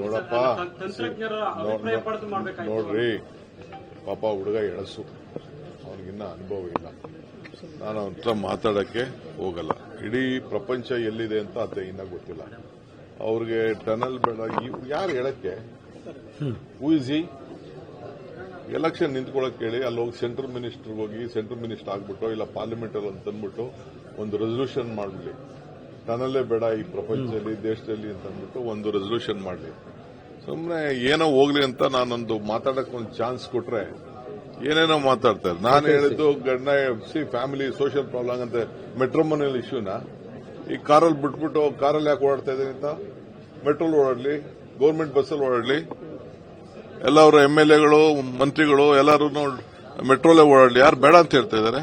ನೋಡಪ್ಪ ನೋಡ್ರಿ ಪಾಪ ಹುಡುಗ ಎಳಸು ಅವನಿಗಿನ್ನ ಅನುಭವ ಇಲ್ಲ. ನಾನು ಅವನ ಹತ್ರ ಮಾತಾಡಕ್ಕೆ ಹೋಗಲ್ಲ. ಇಡೀ ಪ್ರಪಂಚ ಎಲ್ಲಿದೆ ಅಂತ ಅದೇ ಇನ್ನ ಗೊತ್ತಿಲ್ಲ. ಅವ್ರಿಗೆ ಟನಲ್ ಬೇಡ ಯಾರು ಹೇಳಕ್ಕೆ? ಊಸಿ ಎಲೆಕ್ಷನ್ ನಿಂತ್ಕೊಳಕ್ ಹೇಳಿ ಅಲ್ಲಿ ಹೋಗಿ ಸೆಂಟ್ರಲ್ ಮಿನಿಸ್ಟರ್ ಹೋಗಿ ಸೆಂಟ್ರಲ್ ಮಿನಿಸ್ಟರ್ ಆಗ್ಬಿಟ್ಟು ಇಲ್ಲ ಪಾರ್ಲಿಮೆಂಟ್ ಅಲ್ಲಿ ಅಂತ ಅಂದ್ಬಿಟ್ಟು ಒಂದು ರೆಸೊಲ್ಯೂಷನ್ ಮಾಡಲಿ. ಟನಲ್ಲೇ ಬೇಡ ಈ ಪ್ರಪಂಚದಲ್ಲಿ ದೇಶದಲ್ಲಿ ಅಂತ ಅಂದ್ಬಿಟ್ಟು ಒಂದು ರೆಸೊಲ್ಯೂಷನ್ ಮಾಡಲಿ. ಸುಮ್ಮನೆ ಏನೋ ಹೋಗ್ಲಿ ಅಂತ ನಾನೊಂದು ಮಾತಾಡಕ್ ಒಂದು ಚಾನ್ಸ್ ಕೊಟ್ರೆ ಏನೇನೋ ಮಾತಾಡ್ತಾರೆ ನಾನು ಹೇಳಿದ್ದು ಗಂಡ ಸಿ ಫ್ಯಾಮಿಲಿ ಸೋಷಿಯಲ್ ಪ್ರಾಬ್ಲಮ್ ಅಂತ ಮೆಟ್ರೋಮೋನಿಯಲ್ ಇಶ್ಯೂನ ಈ ಕಾರಲ್ಲಿ ಬಿಟ್ಬಿಟ್ಟು ಕಾರಲ್ಲಿ ಯಾಕೆ ಓಡಾಡ್ತಾ ಇದ್ದೀನಿ ಅಂತ? ಮೆಟ್ರೋಲ್ ಓಡಾಡಲಿ ಗೌರ್ಮೆಂಟ್ ಬಸ್ಸಲ್ಲಿ ಓಡಾಡಲಿ ಎಲ್ಲರೂ ಎಂ ಎಲ್ ಎಗಳು ಮಂತ್ರಿಗಳು ಎಲ್ಲರೂ ಮೆಟ್ರೋಲೇ ಓಡಾಡಲಿ. ಯಾರು ಬೇಡ ಅಂತ ಹೇಳ್ತಾ ಇದ್ದಾರೆ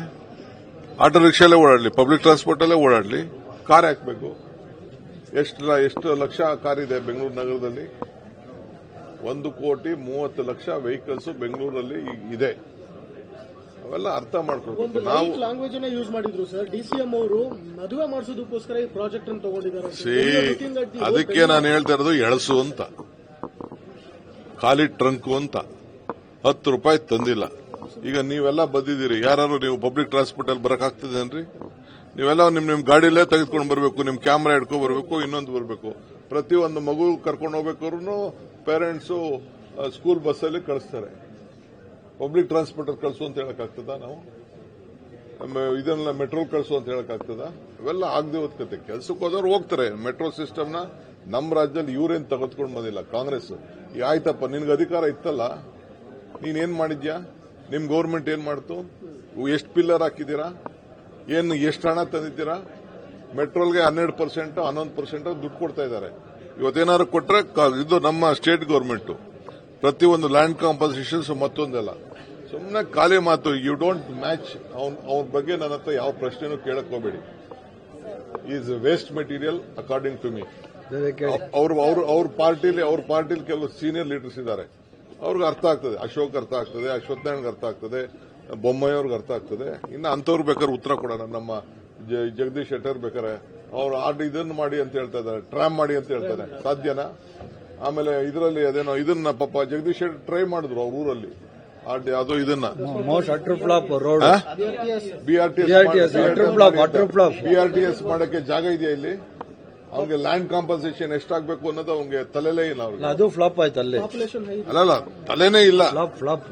ಆಟೋ ರಿಕ್ಷಾಲೇ ಓಡಾಡ್ಲಿ ಪಬ್ಲಿಕ್ ಟ್ರಾನ್ಸ್ಪೋರ್ಟಲ್ಲೇ ಓಡಾಡ್ಲಿ. ಕಾರ್ ಹಾಕಬೇಕು. ಎಷ್ಟು ಎಷ್ಟು ಲಕ್ಷ ಕಾರ್ ಇದೆ ಬೆಂಗಳೂರು ನಗರದಲ್ಲಿ? ಒಂದು ಕೋಟಿ ಮೂವತ್ತು ಲಕ್ಷ ವೆಹಿಕಲ್ಸ್ ಬೆಂಗಳೂರಲ್ಲಿ ಇದೆ. ಅವೆಲ್ಲ ಅರ್ಥ ಮಾಡ್ಕೊಳ್ಬೇಕು. ನಾವು ಲ್ಯಾಂಗ್ವೇಜ್ ಅನ್ನ ಯೂಸ್ ಮಾಡಿದ್ರು ಸರ್ ಡಿಸಿಎಂ ಅವರು ಮದುವೆ ಮಾಡಿಸೋದಕ್ಕೋಸ್ಕರ ಈ ಪ್ರಾಜೆಕ್ಟ್ ಅನ್ನು ತಗೊಂಡಿದ್ದಾರೆ ಅದಕ್ಕೆ ನಾನು ಹೇಳ್ತಾ ಇರೋದು ಎಳಸು ಅಂತ. ಖಾಲಿ ಟ್ರಂಕು ಅಂತ. ಹತ್ತು ರೂಪಾಯಿ ತಂದಿಲ್ಲ. ಈಗ ನೀವೆಲ್ಲ ಬಂದಿದ್ದೀರಿ. ಯಾರು ನೀವು ಪಬ್ಲಿಕ್ ಟ್ರಾನ್ಸ್ಪೋರ್ಟ್ ಅಲ್ಲಿ ಬರಕಾಗ್ತದೇನ್ರಿ ನೀವೆಲ್ಲ ನಿಮ್ ನಿಮ್ ಗಾಡಿಲೇ ತೆಗೆದುಕೊಂಡು ಬರಬೇಕು, ನಿಮ್ ಕ್ಯಾಮ್ರಾ ಹಿಡ್ಕೊ ಬರಬೇಕು, ಇನ್ನೊಂದು ಬರಬೇಕು. ಪ್ರತಿ ಒಂದು ಮಗು ಕರ್ಕೊಂಡು ಹೋಗ್ಬೇಕಾದ್ರು ಪೇರೆಂಟ್ಸು ಸ್ಕೂಲ್ ಬಸ್ಸಲ್ಲಿ ಕಳಿಸ್ತಾರೆ. ಪಬ್ಲಿಕ್ ಟ್ರಾನ್ಸ್ಪೋರ್ಟ್ ಅಲ್ಲಿ ಕಳಿಸು ಅಂತ ಹೇಳಕ್ಕಾಗ್ತದ ನಾವು? ಇದನ್ನೆಲ್ಲ ಮೆಟ್ರೋ ಕಳಿಸು ಅಂತ ಹೇಳಕ್ಕಾಗ್ತದ ಇವೆಲ್ಲ ಆಗದೆ ಹೋದ್ಕತೆ ಕೆಲ್ಸಕ್ಕೆ ಹೋದವ್ರು ಹೋಗ್ತಾರೆ. ಮೆಟ್ರೋ ಸಿಸ್ಟಮ್ನ ನಮ್ಮ ರಾಜ್ಯದಲ್ಲಿ ಇವ್ರೇನ್ ತೆಗೆದುಕೊಂಡು ಬಂದಿಲ್ಲ. ಕಾಂಗ್ರೆಸ್. ಆಯ್ತಪ್ಪ, ನಿನ್ಗೆ ಅಧಿಕಾರ ಇತ್ತಲ್ಲ? ನೀನೇನ್ ಮಾಡಿದ್ಯಾ? ನಿಮ್ ಗೌರ್ಮೆಂಟ್ ಏನ್ ಮಾಡ್ತು? ಎಷ್ಟು ಪಿಲ್ಲರ್ ಹಾಕಿದ್ದೀರಾ? ಏನು ಎಷ್ಟು ಹಣ ತಂದಿದ್ದೀರಾ? ಮೆಟ್ರೋಲ್ಗೆ ಹನ್ನೆರಡು ಪರ್ಸೆಂಟ್ ಹನ್ನೊಂದು ಪರ್ಸೆಂಟ್ ದುಡ್ಡು ಕೊಡ್ತಾ ಇದ್ದಾರೆ. ಇವತ್ತೇನಾದ್ರು ಕೊಟ್ರೆ ಕ- ಇದು ನಮ್ಮ ಸ್ಟೇಟ್ ಗೌರ್ಮೆಂಟ್ ಒಂದು ಲ್ಯಾಂಡ್ ಕಾಂಪನ್ಸೇಷನ್ಸ್ ಮತ್ತೊಂದಲ್ಲ. ಸುಮ್ಮನೆ ಖಾಲಿ ಮಾತು ಯು ಡೋಂಟ್ ಮ್ಯಾಚ್ ಅವ್ನ ಅವ್ರ ಬಗ್ಗೆ ನನ್ನ ಹತ್ರ ಯಾವ ಪ್ರಶ್ನೆನೂ ಕೇಳಕ್ ಹೋಗಬೇಡಿ. Is waste material according to me ಅವ್ರು ಅವ್ರ ಅವ್ರ ಪಾರ್ಟಿಲಿ ಅವ್ರ ಪಾರ್ಟಿಲಿ ಕೆಲವು ಸೀನಿಯರ್ ಲೀಡರ್ಸ್ ಇದ್ದಾರೆ. ಅವ್ರಿಗೆ ಅರ್ಥ ಆಗ್ತದೆ. ಅಶೋಕ್ ಅರ್ಥ ಆಗ್ತದೆ ಅಶ್ವತ್ಥನಾರಾಯಣ್ಗೆ ಅರ್ಥ ಆಗ್ತದೆ ಬೊಮ್ಮಾಯಿಯವ್ರಿಗೆ ಅರ್ಥ ಆಗ್ತದೆ. ಇನ್ನು ಅಂಥವ್ರು ಬೇಕಾದ್ರೆ ಉತ್ತರ ಕೊಡೋಣ. ನಮ್ಮ ಜಗದೀಶ್ ಶೆಟ್ಟರ್ ಬೇಕಾರೆ ಅವ್ರು ಆರ್ಡ್ ಇದನ್ನು ಮಾಡಿ ಅಂತ ಹೇಳ್ತಾ ಇದ್ದಾರೆ ಟ್ರಾಮ್ ಮಾಡಿ ಅಂತ ಹೇಳ್ತಾರೆ ಸಾಧ್ಯನಾ? ಆಮೇಲೆ ಇದರಲ್ಲಿ ಅದೇನೋ ಇದನ್ನ ಪಾಪ ಜಗದೀಶ್ ಶೆಟ್ಟರ್ ಟ್ರೈ ಮಾಡಿದ್ರು ಅವ್ರ ಊರಲ್ಲಿ. ಅದು ಇದನ್ನ. ಬಿಆರ್ಟಿಎಸ್. ಬಿಆರ್ಟಿಎಸ್ ಮಾಡಕ್ಕೆ ಜಾಗ ಇದೆಯಾ ಇಲ್ಲಿ? ಅವ್ನಿಗೆ ಲ್ಯಾಂಡ್ ಕಾಂಪನ್ಸೇಷನ್ ಎಷ್ಟಾಗಬೇಕು ಅನ್ನೋದು ಅವ್ನಿಗೆ ತಲೆಲೇ ಇಲ್ಲ ಅವ್ರಿಗೆ. ಅದು ಫ್ಲಾಪ್ ಆಯ್ತು ಅಲ್ಲಿ. ಅಲ್ಲ ತಲೆನೇ ಇಲ್ಲ. Flap flap